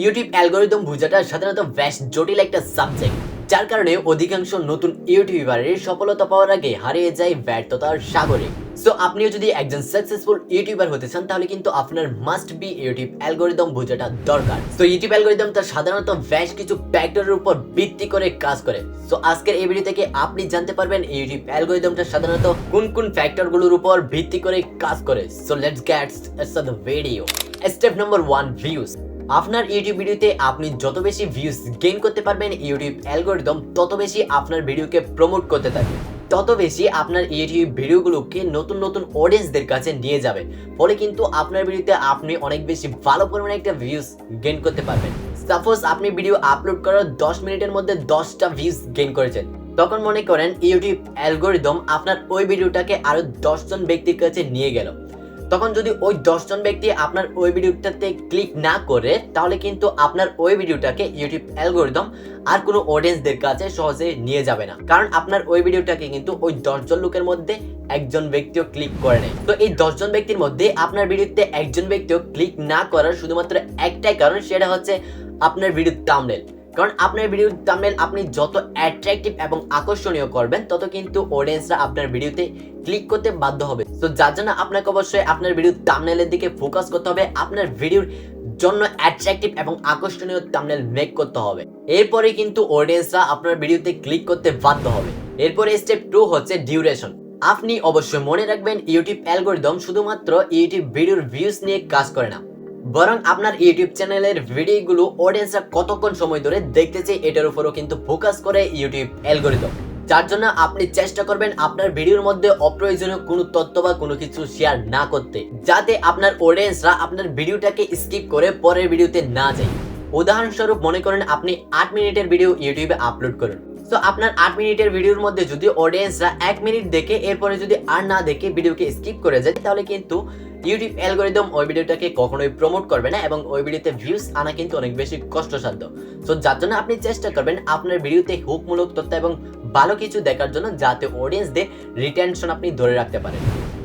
YouTube algorithm বোঝাটা সাধারণত বেশ জটিল একটা সাবজেক্ট যার কারণে অধিকাংশ নতুন ইউটিউবারের সফলতা পাওয়ার আগে হারিয়ে যায় ব্যর্থতার সাগরে। সো আপনিও যদি একজন সাকসেসফুল ইউটিউবার হতে চান, তাহলে কিন্তু আপনার মাস্ট বি ইউটিউব অ্যালগোরিদম বোঝাটা দরকার। সো ইউটিউব অ্যালগোরিদমটা সাধারণত বেশ কিছু ফ্যাক্টরের উপর ভিত্তি করে কাজ করে। সো আজকের এই ভিডিও থেকে আপনি জানতে পারবেন ইউটিউব অ্যালগোরিদমটা সাধারণত কোন কোন ফ্যাক্টরগুলোর উপর ভিত্তি করে কাজ করে। So let's get the video step number one views আপনার ইউটিউব ভিডিওতে আপনি যত বেশি ভিউজ গেইন করতে পারবেন ইউটিউব অ্যালগোরিদম তত বেশি আপনার ভিডিওকে প্রমোট করতে থাকবে। তত বেশি আপনার ইউটিউব ভিডিওগুলোকে নতুন নতুন অডিয়েন্সদের কাছে নিয়ে যাবে। ফলে কিন্তু আপনার ভিডিওতে আপনি অনেক বেশি ভালো পরিমাণে একটা ভিউজ গেইন করতে পারবেন। সাপোজ আপনি ভিডিও আপলোড করার দশ মিনিটের মধ্যে দশটা ভিউজ গেইন করেছেন। তখন মনে করেন ইউটিউব অ্যালগোরিদম আপনার ওই ভিডিওটাকে আরও দশজন ব্যক্তির কাছে নিয়ে গেল। তখন যদি ওই দশজন ব্যক্তি আপনার ওই ভিডিওটাতে ক্লিক না করে, তাহলে কিন্তু আপনার ওই ভিডিওটাকে ইউটিউব অ্যালগোরিদম আর কোনো অডিয়েন্সদের কাছে সহজে নিয়ে যাবে না। কারণ আপনার ওই ভিডিওটাকে কিন্তু ওই দশজন লোকের মধ্যে একজন ব্যক্তিও ক্লিক করে নেয় তো এই দশজন ব্যক্তির মধ্যে আপনার ভিডিওতে একজন ব্যক্তিও ক্লিক না করার শুধুমাত্র একটাই কারণ, সেটা হচ্ছে আপনার ভিডিওর থাম্বনেল কারণ আপনার ভিডিওর থাম্বনেল আপনি যত অ্যাট্রাকটিভ এবং আকর্ষণীয় করবেন, তত কিন্তু অডিয়েন্সরা আপনার ভিডিওতে ক্লিক করতে বাধ্য হবে। তো যার জন্য আপনাকে অবশ্যই আপনার ভিডিওর থাম্বনেলের দিকে ফোকাস করতে হবে। আপনার ভিডিওর জন্য অ্যাট্রাকটিভ এবং আকর্ষণীয় থাম্বনেল মেক করতে হবে। এরপরে কিন্তু অডিয়েন্সরা আপনার ভিডিওতে ক্লিক করতে বাধ্য হবে। এরপরে স্টেপ টু হচ্ছে ডিউরেশন আপনি অবশ্যই মনে রাখবেন ইউটিউব অ্যালগোরিদম শুধুমাত্র ইউটিউব ভিডিওর ভিউজ নিয়ে কাজ করে না। বরং আপনার ইউটিউব চ্যানেলের ভিডিওগুলো অডিয়েন্সরা কতক্ষণ সময় ধরে দেখতেছে, এটার উপরও কিন্তু ফোকাস করে ইউটিউব অ্যালগোরিদম যার জন্য আপনি চেষ্টা করবেন আপনার ভিডিওর মধ্যে অপ্রয়োজনীয় কোনো তথ্য বা কোনো কিছু শেয়ার না করতে, যাতে আপনার অডিয়েন্সরা আপনার ভিডিওটাকে স্কিপ করে পরের ভিডিওতে না যায়। উদাহরণস্বরূপ মনে করেন আপনি আট মিনিটের ভিডিও ইউটিউবে আপলোড করুন। তো আপনার আট মিনিটের ভিডিওর মধ্যে যদি অডিয়েন্সরা এক মিনিট দেখে, এরপরে যদি আর না দেখে ভিডিওকে স্কিপ করে যায়, তাহলে কিন্তু ইউটিউব অ্যালগোরিদম ওই ভিডিওটাকে কখনোই প্রমোট করবে না এবং ওই ভিডিওতে ভিউজ আনা কিন্তু অনেক বেশি কষ্টসাধ্য। তো যার জন্য আপনি চেষ্টা করবেন আপনার ভিডিওতে হুকমূলক তথ্য এবং ভালো কিছু দেখার জন্য যাতে অডিয়েন্সদের রিটেনশন আপনি ধরে রাখতে পারেন।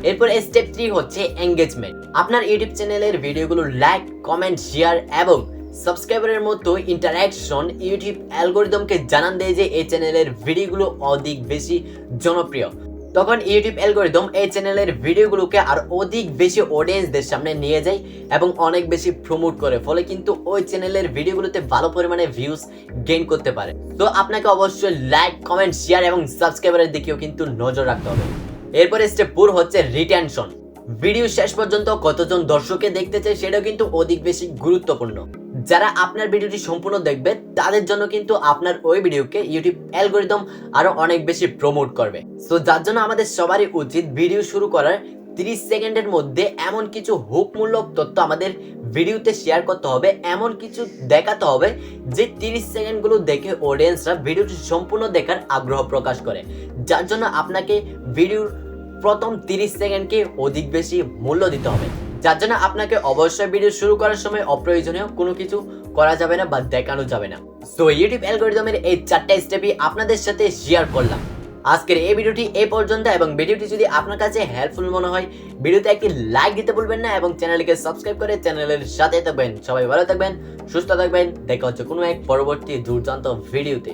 এরপর স্টেপ থ্রি হচ্ছে এঙ্গেজমেন্ট আপনার ইউটিউব চ্যানেলের ভিডিওগুলো লাইক কমেন্ট শেয়ার এবং সাবস্ক্রাইবারের মতো ইন্টারাকশন ইউটিউব অ্যালগোরিদমকে জানান দেয় যে এই চ্যানেলের ভিডিওগুলো অধিক বেশি জনপ্রিয়। তখন ইউটিউব অ্যালগোরিদম এই চ্যানেলের ভিডিওগুলোকে আর অধিক বেশি অডিয়েন্সদের সামনে নিয়ে যায় এবং অনেক বেশি প্রমোট করে। ফলে কিন্তু ওই চ্যানেলের ভিডিওগুলোতে ভালো পরিমাণে ভিউজ গেইন করতে পারে। তো আপনাকে অবশ্যই লাইক কমেন্ট শেয়ার এবং সাবস্ক্রাইবারের দিকেও কিন্তু নজর রাখতে হবে। এরপরে স্টেপ ফোর হচ্ছে রিটেনশন ভিডিও শেষ পর্যন্ত কতজন দর্শকে দেখতে চায় সেটাও কিন্তু অধিক বেশি গুরুত্বপূর্ণ। যারা আপনার ভিডিওটি সম্পূর্ণ দেখবে, তাদের জন্য কিন্তু আপনার ওই ভিডিওকে ইউটিউব অ্যালগোরিদম আরও অনেক বেশি প্রমোট করবে। সো যার জন্য আমাদের সবারই উচিত ভিডিও শুরু করার 30 সেকেন্ডের মধ্যে এমন কিছু হুকমূলক তথ্য আমাদের ভিডিওতে শেয়ার করতে হবে, এমন কিছু দেখাতে হবে যে 30 সেকেন্ডগুলো দেখে অডিয়েন্সরা ভিডিওটি সম্পূর্ণ দেখার আগ্রহ প্রকাশ করে। যার জন্য আপনাকে ভিডিওর প্রথম 30 সেকেন্ডকে অধিক বেশি মূল্য দিতে হবে। যার জন্য আপনাকে অবশ্যই ভিডিও শুরু করার সময় অপ্রয়োজনীয় কোনো কিছু করা যাবে না বা দেখানো যাবে না। সো ইউটিউব অ্যালগোরিদমের এই চারটা স্টেপই আপনাদের সাথে শেয়ার করলাম। আজকের এই ভিডিওটি এই পর্যন্ত এবং ভিডিওটি যদি আপনার কাছে হেল্পফুল মনে হয় ভিডিওতে একটি লাইক দিতে ভুলবেন না এবং চ্যানেলকে সাবস্ক্রাইব করে চ্যানেলের সাথে থাকবেন। সবাই ভালো থাকবেন, সুস্থ থাকবেন। দেখা হচ্ছে কোনো এক পরবর্তী দুর্দান্ত ভিডিওতে